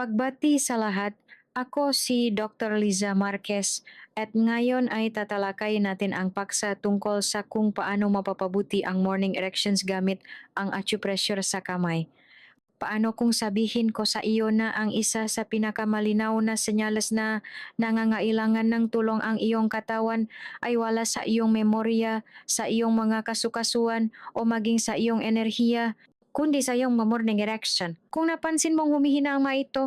Pagbati sa lahat, ako si Dr. Liza Marquez at ngayon ay tatalakay natin ang paksa tungkol sa kung paano mapapabuti ang morning erections gamit ang acupressure sa kamay. Paano kung sabihin ko sa iyo na ang isa sa pinakamalinaw na senyales na nangangailangan ng tulong ang iyong katawan ay wala sa iyong memorya, sa iyong mga kasukasuan o maging sa iyong enerhiya, kundi sa iyong morning erection. Kung napansin mong humihina ang mga ito,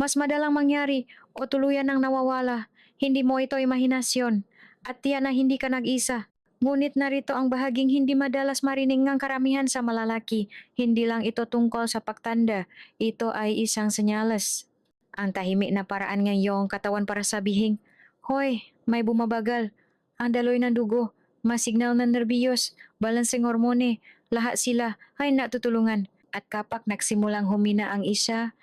mas madalang mangyari o tuluyan ng nawawala. Hindi mo ito imahinasyon at tiyan na hindi ka nag-isa. Ngunit narito ang bahaging hindi madalas marinig ng karamihan sa malalaki. Hindi lang ito tungkol sa pagtanda. Ito ay isang senyales. Ang tahimik na paraan ng iyong katawan para sabihin, Hoy, may bumabagal. Ang daloy ng dugo, masignal ng nerbiyos, balanseng hormone, lahat sila ay natutulungan. At kapag nagsimulang humina ang isa,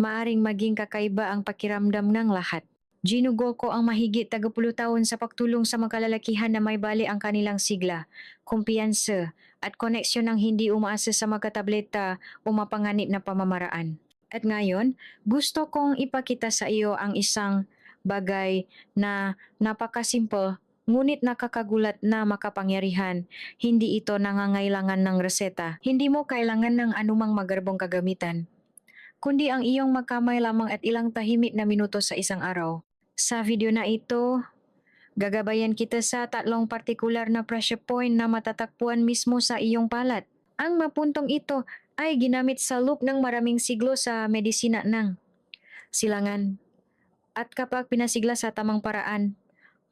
maaring maging kakaiba ang pakiramdam ng lahat. Ginugo ko ang mahigit tagapulo taon sa pagtulong sa mga kalalakihan na may bali ang kanilang sigla, kumpiyansa at koneksyon ng hindi umaasa sa mga tableta o mapanganib na pamamaraan. At ngayon, gusto kong ipakita sa iyo ang isang bagay na napakasimple ngunit nakakagulat na makapangyarihan. Hindi ito nangangailangan ng reseta. Hindi mo kailangan ng anumang magarbong kagamitan kundi ang iyong magkamay lamang at ilang tahimik na minuto sa isang araw. Sa video na ito, gagabayan kita sa tatlong partikular na pressure point na matatakpuan mismo sa iyong palat. Ang mapuntong ito ay ginamit sa loop ng maraming siglo sa medisina ng silangan. At kapag pinasigla sa tamang paraan,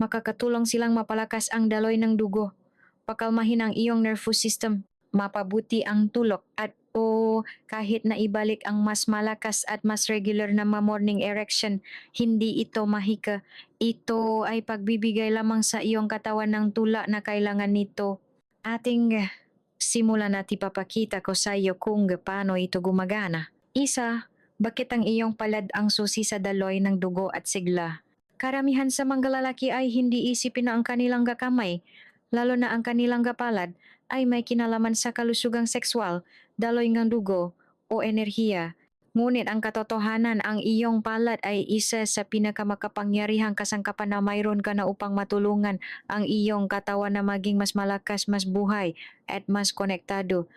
makakatulong silang mapalakas ang daloy ng dugo, pakalmahin ang iyong nervous system, mapabuti ang tulok at o kahit na ibalik ang mas malakas at mas regular na ma-morning erection, hindi ito mahika. Ito ay pagbibigay lamang sa iyong katawan ng tula na kailangan nito. Ating simulan at ipapakita ko sa iyo kung paano ito gumagana. Isa, bakit ang iyong palad ang susi sa daloy ng dugo at sigla? Karamihan sa mga lalaki ay hindi isipin na ang kanilang gakamay, lalo na ang kanilang gapalad, ay may kinalaman sa kalusugang sexual, daloy ng dugo o enerhiya. Ngunit ang katotohanan ang iyong palat ay isa sa pinakamakapangyarihang kasangkapan na mayroon ka na upang matulungan ang iyong katawan na maging mas malakas, mas buhay at mas konektado.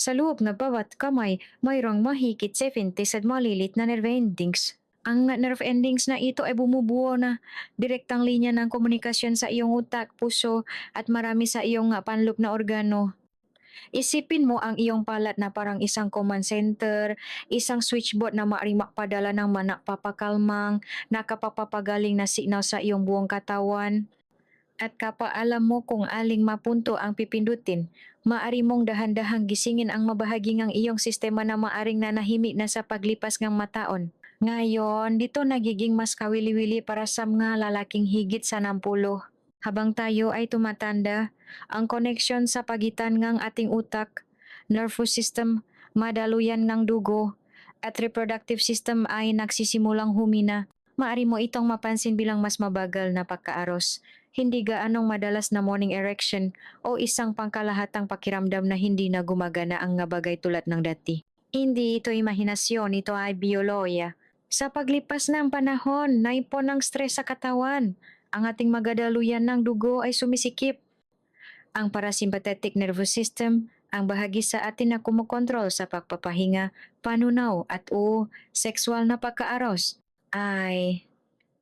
Sa loob ng bawat kamay, mayroong mahigit 70 at malilit na nerve endings. Ang nerve endings na ito ay bumubuo na direktang linya ng komunikasyon sa iyong utak, puso at marami sa iyong nga panloob na organo. Isipin mo ang iyong palat na parang isang command center, isang switchboard na maaaring makpadala ng manak papakalmang, nakapapapagaling na signal sa iyong buong katawan. At kapag alam mo kung aling mapunto ang pipindutin, maari mong dahan-dahang gisingin ang mabahagingang iyong sistema na maaring nanahimik na sa paglipas ng mataon. Ngayon, dito nagiging mas kawili-wili para sa mga lalaking higit sa 60. Habang tayo ay tumatanda, ang koneksyon sa pagitan ng ating utak, nervous system, madaluyan ng dugo, at reproductive system ay nagsisimulang humina. Maari mo itong mapansin bilang mas mabagal na pagkaaros, hindi gaanong madalas na morning erection o isang pangkalahatang pakiramdam na hindi na gumagana ang nga bagay tulad ng dati. Hindi ito imahinasyon, ito ay bioloya. Sa paglipas ng panahon, naipon ng stress sa katawan. Ang ating magadaluyan ng dugo ay sumisikip. Ang parasympathetic nervous system, ang bahagi sa atin na kumukontrol sa pagpapahinga, panunaw at o sexual na pagkaaros, ay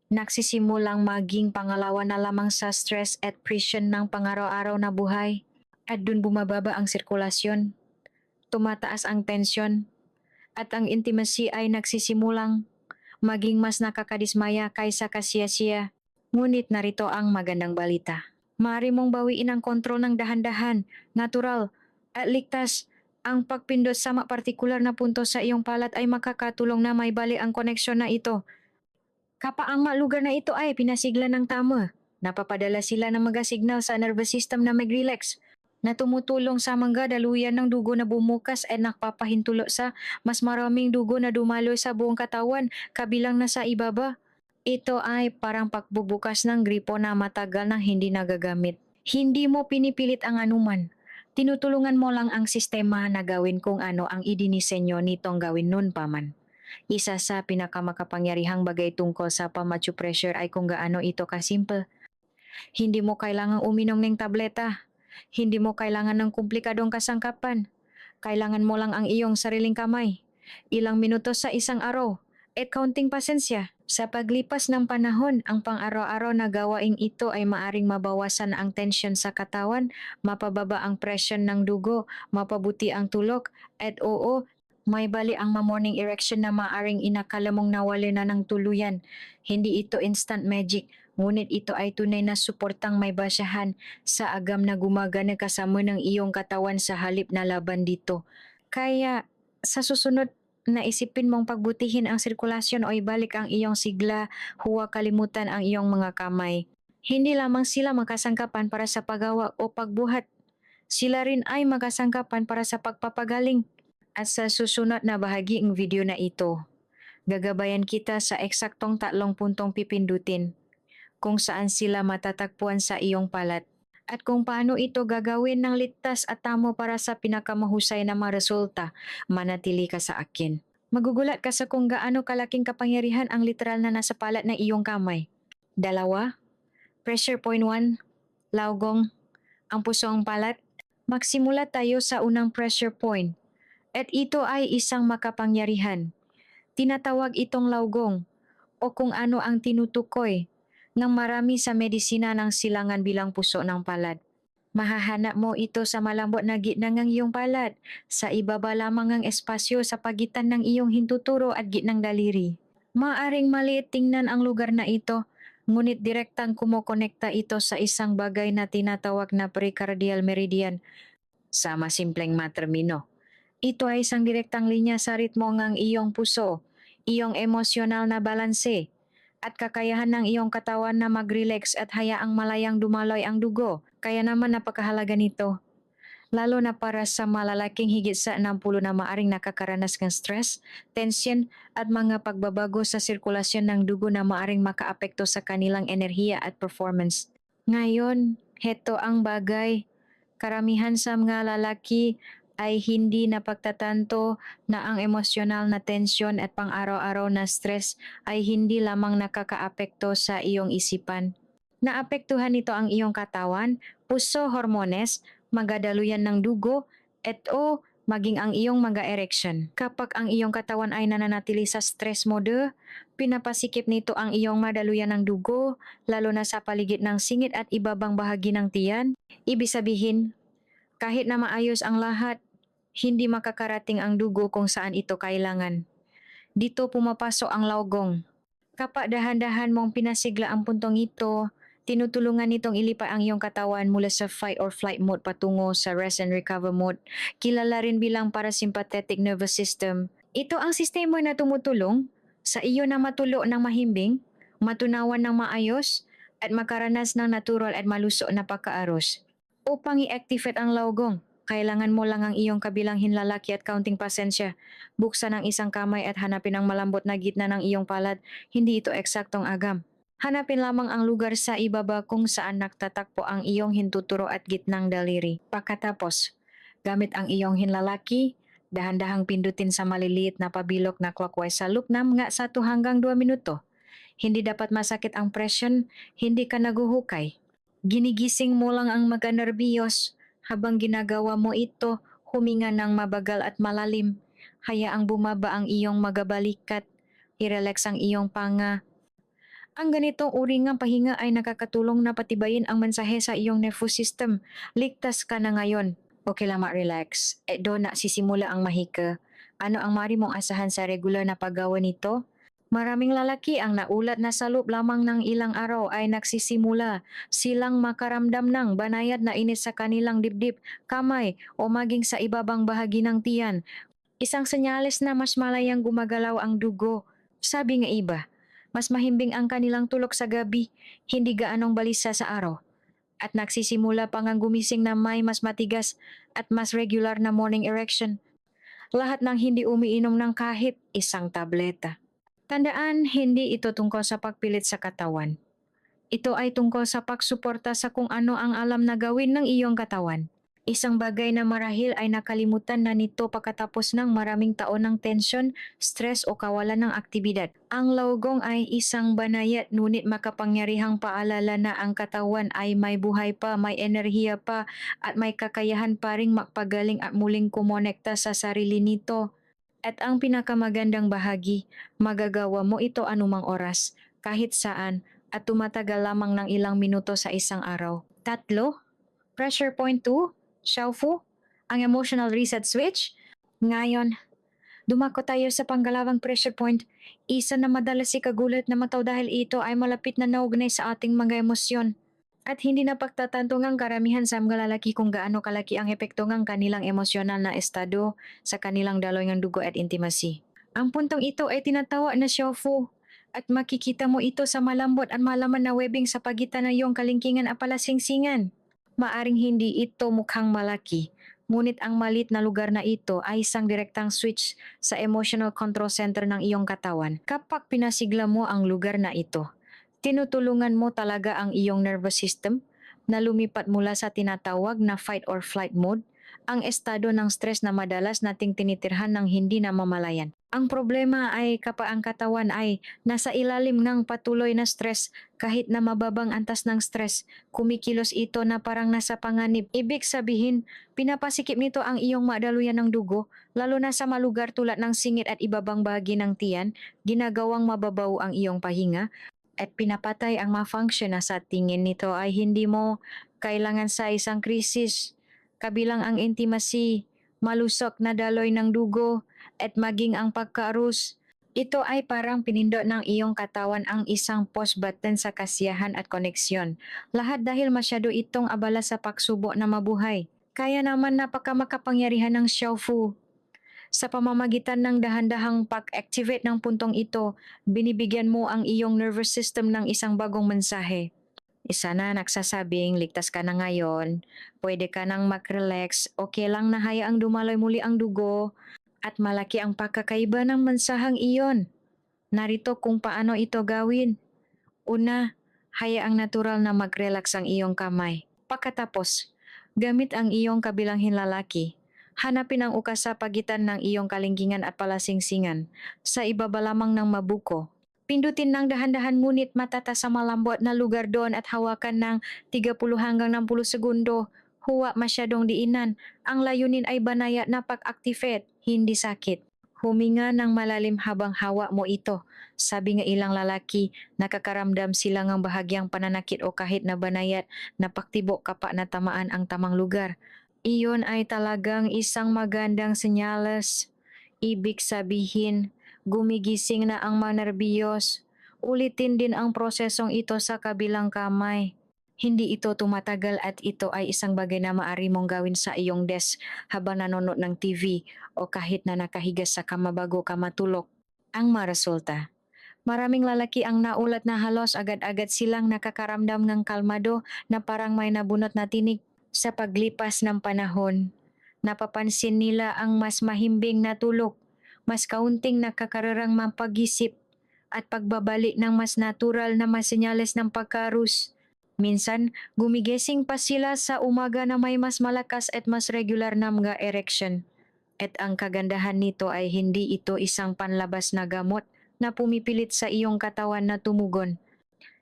nagsisimulang maging pangalawa na lamang sa stress at pression ng pangaraw-araw na buhay. At dun bumababa ang sirkulasyon, tumataas ang tensyon, at ang intimacy ay nagsisimulang maging mas nakakadismaya kaysa kasiyasiya. Ngunit narito ang magandang balita. Maaari mong bawiin ang kontrol ng dahan-dahan, natural, at ligtas. Ang pagpindot sa partikular na punto sa iyong palat ay makakatulong na may bali ang koneksyon na ito. Kapa ang mga lugar na ito ay pinasigla ng tama, napapadala sila ng mga signal sa nervous system na mag-relax na tumutulong sa mga daluyan ng dugo na bumukas at nakpapahintulo sa mas maraming dugo na dumaloy sa buong katawan kabilang na sa ibaba. Ito ay parang pagbubukas ng gripo na matagal na hindi nagagamit. Hindi mo pinipilit ang anuman. Tinutulungan mo lang ang sistema na gawin kung ano ang idinisenyo nitong gawin nun pa man. Isa sa pinakamakapangyarihang bagay tungkol sa pamachu pressure ay kung gaano ito kasimple. Hindi mo kailangang uminom ng tableta. Hindi mo kailangan ng komplikadong kasangkapan. Kailangan mo lang ang iyong sariling kamay. Ilang minuto sa isang araw. At counting pasensya. Sa paglipas ng panahon, ang pang-araw-araw na gawaing ito ay maaring mabawasan ang tensyon sa katawan, mapababa ang presyon ng dugo, mapabuti ang tulog, at oo, may bali ang ma-morning erection na maaring inakala mong nawala na ng tuluyan. Hindi ito instant magic, ngunit ito ay tunay na suportang may basahan sa agam na gumagana kasama ng iyong katawan sa halip na laban dito. Kaya sa susunod na isipin mong pagbutihin ang sirkulasyon o ibalik ang iyong sigla, huwag kalimutan ang iyong mga kamay. Hindi lamang sila makasangkapan para sa paggawa o pagbuhat. Sila rin ay makasangkapan para sa pagpapagaling. At sa susunod na bahagi ng video na ito, gagabayan kita sa eksaktong tatlong puntong pipindutin kung saan sila matatagpuan sa iyong palat at kung paano ito gagawin ng ligtas at tamo para sa pinakamahusay na mga resulta, manatili ka sa akin. Magugulat ka sa kung gaano kalaking kapangyarihan ang literal na nasa palat ng iyong kamay. Dalawa, pressure point 1, laugong, ang pusong palat. Magsimula tayo sa unang pressure point. At ito ay isang makapangyarihan. Tinatawag itong laugong o kung ano ang tinutukoy ng marami sa medisina ng silangan bilang puso ng palad. Mahahanap mo ito sa malambot na gitna ng iyong palad, sa ibaba lamang ang espasyo sa pagitan ng iyong hintuturo at gitnang daliri. Maaring maliit tingnan ang lugar na ito, ngunit direktang kumokonekta ito sa isang bagay na tinatawag na precardial meridian sa masimpleng matermino. Ito ay isang direktang linya sa ritmo ng iyong puso, iyong emosyonal na balanse, at kakayahan ng iyong katawan na mag-relax at hayaang malayang dumaloy ang dugo. Kaya naman napakahalaga nito. Lalo na para sa malalaking higit sa 60 na maaring nakakaranas ng stress, tension at mga pagbabago sa sirkulasyon ng dugo na maaring makaapekto sa kanilang enerhiya at performance. Ngayon, heto ang bagay. Karamihan sa mga lalaki ay hindi napagtatanto na ang emosyonal na tensyon at pang-araw-araw na stress ay hindi lamang nakakaapekto sa iyong isipan. Naapektuhan nito ang iyong katawan, puso, hormones, magadaluyan ng dugo, et o maging ang iyong mga erection. Kapag ang iyong katawan ay nananatili sa stress mode, pinapasikip nito ang iyong madaluyan ng dugo, lalo na sa paligid ng singit at ibabang bahagi ng tiyan. Ibig sabihin, kahit na maayos ang lahat, hindi makakarating ang dugo kung saan ito kailangan. Dito pumapasok ang laugong. Kapag dahan-dahan mong pinasigla ang puntong ito, tinutulungan nitong ilipa ang iyong katawan mula sa fight or flight mode patungo sa rest and recover mode. Kilala rin bilang parasympathetic nervous system. Ito ang sistema na tumutulong sa iyo na matulo ng mahimbing, matunawan ng maayos, at makaranas ng natural at maluso na pagkaaros. Upang i-activate ang laugong, kailangan mo lang ang iyong kabilang hinlalaki at counting pasensya. Buksan ang isang kamay at hanapin ang malambot na gitna ng iyong palad. Hindi ito eksaktong agam. Hanapin lamang ang lugar sa ibaba kung saan nagtatakpo ang iyong hintuturo at gitnang daliri. Pagkatapos, gamit ang iyong hinlalaki, dahan-dahang pindutin sa maliliit na pabilok na clockwise sa loop na mga 1 hanggang 2 minuto. Hindi dapat masakit ang presyon, hindi ka naguhukay. Ginigising mo lang ang mga nerbiyos habang ginagawa mo ito, huminga ng mabagal at malalim. Hayaang bumaba ang iyong magabalikat. I-relax ang iyong panga. Ang ganitong uri ng pahinga ay nakakatulong na patibayin ang mensahe sa iyong nervous system. Ligtas ka na ngayon. Okay lang ma-relax. E doon na sisimula ang mahika. Ano ang mari mong asahan sa regular na paggawa nito? Maraming lalaki ang naulat na sa loob lamang ng ilang araw ay nagsisimula silang makaramdam ng banayad na init sa kanilang dibdib, kamay o maging sa ibabang bahagi ng tiyan. Isang senyales na mas malayang gumagalaw ang dugo. Sabi nga iba, mas mahimbing ang kanilang tulog sa gabi, hindi gaanong balisa sa araw. At nagsisimula pa ngang gumising na may mas matigas at mas regular na morning erection. Lahat ng hindi umiinom ng kahit isang tableta. Tandaan, hindi ito tungkol sa pagpilit sa katawan. Ito ay tungkol sa pagsuporta sa kung ano ang alam na gawin ng iyong katawan. Isang bagay na marahil ay nakalimutan na nito pagkatapos ng maraming taon ng tensyon, stress o kawalan ng aktibidad. Ang lawgong ay isang banayat ngunit makapangyarihang paalala na ang katawan ay may buhay pa, may enerhiya pa at may kakayahan pa ring magpagaling at muling kumonekta sa sarili nito. At ang pinakamagandang bahagi, magagawa mo ito anumang oras, kahit saan, at tumatagal lamang ng ilang minuto sa isang araw. Tatlo, pressure point 2, Xiaofu, ang emotional reset switch. Ngayon, dumako tayo sa panggalawang pressure point. Isa na madalas si kagulat na mataw dahil ito ay malapit na naugnay sa ating mga emosyon. At hindi na pagtatanto ngang karamihan sa mga lalaki kung gaano kalaki ang epekto ng kanilang emosyonal na estado sa kanilang daloy ng dugo at intimacy. Ang puntong ito ay tinatawa na Xiaofu at makikita mo ito sa malambot at malaman na webbing sa pagitan ng iyong kalingkingan at palasingsingan. Maaring hindi ito mukhang malaki, ngunit ang malit na lugar na ito ay isang direktang switch sa emotional control center ng iyong katawan. Kapag pinasigla mo ang lugar na ito, tinutulungan mo talaga ang iyong nervous system na lumipat mula sa tinatawag na fight or flight mode, ang estado ng stress na madalas nating tinitirhan ng hindi namamalayan. Ang problema ay kapag ang katawan ay nasa ilalim ng patuloy na stress kahit na mababang antas ng stress, kumikilos ito na parang nasa panganib. Ibig sabihin, pinapasikip nito ang iyong madaluyan ng dugo, lalo na sa malugar tulad ng singit at ibabang bahagi ng tiyan, ginagawang mababaw ang iyong pahinga, at pinapatay ang mga function na sa tingin nito ay hindi mo kailangan sa isang krisis. Kabilang ang intimacy, malusok na daloy ng dugo, at maging ang pagkaarus. Ito ay parang pinindot ng iyong katawan ang isang pause button sa kasiyahan at koneksyon. Lahat dahil masyado itong abala sa pagsubo na mabuhay. Kaya naman napaka makapangyarihan ng Xiaofu. Sa pamamagitan ng dahan-dahang pag-activate ng puntong ito, binibigyan mo ang iyong nervous system ng isang bagong mensahe. Isa na nagsasabing ligtas ka na ngayon, pwede ka nang mag-relax, okay lang na hayaang dumaloy muli ang dugo, at malaki ang pagkakaiba ng mensahang iyon. Narito kung paano ito gawin. Una, hayaang natural na mag-relax ang iyong kamay. Pagkatapos, gamit ang iyong kabilang hinlalaki, hanapin ang ukas sa pagitan ng iyong kalingkingan at palasingsingan sa ibaba lamang ng mabuko. Pindutin ng dahan-dahan ngunit matata sa malambot na lugar doon at hawakan ng 30 hanggang 60 segundo. Huwa masyadong diinan. Ang layunin ay banaya na pag-activate, hindi sakit. Huminga ng malalim habang hawa mo ito. Sabi nga ilang lalaki, nakakaramdam sila ng bahagyang pananakit o kahit na banayat na paktibo kapa na tamaan ang tamang lugar. Iyon ay talagang isang magandang senyales. Ibig sabihin, gumigising na ang mga nerbiyos. Ulitin din ang prosesong ito sa kabilang kamay. Hindi ito tumatagal at ito ay isang bagay na maaari mong gawin sa iyong desk habang nanonood ng TV o kahit na nakahiga sa kama bago ka matulog. Ang marasulta. Maraming lalaki ang naulat na halos agad-agad silang nakakaramdam ng kalmado na parang may nabunot na tinig sa paglipas ng panahon. Napapansin nila ang mas mahimbing na tulog, mas kaunting nakakararang mapag-isip at pagbabalik ng mas natural na mas senyales ng pagkarus. Minsan, gumigising pa sila sa umaga na may mas malakas at mas regular na mga erection. At ang kagandahan nito ay hindi ito isang panlabas na gamot na pumipilit sa iyong katawan na tumugon.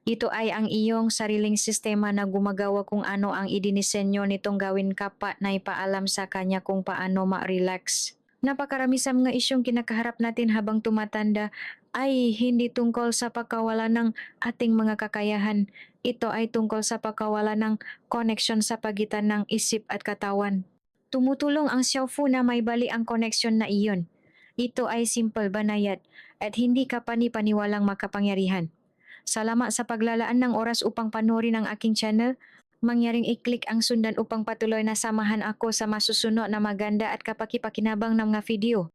Ito ay ang iyong sariling sistema na gumagawa kung ano ang idinisenyo nitong gawin kapat na ipaalam sa kanya kung paano ma-relax. Napakarami sa mga isyong kinakaharap natin habang tumatanda ay hindi tungkol sa pagkawala ng ating mga kakayahan. Ito ay tungkol sa pagkawala ng connection sa pagitan ng isip at katawan. Tumutulong ang Xiaofu na may bali ang connection na iyon. Ito ay simple banayad at hindi ka panipaniwalang makapangyarihan. Salamat sa paglalaan ng oras upang panoorin ang aking channel. Mangyaring i-click ang sundan upang patuloy na samahan ako sa masusunod na maganda at kapakipakinabang ng mga video.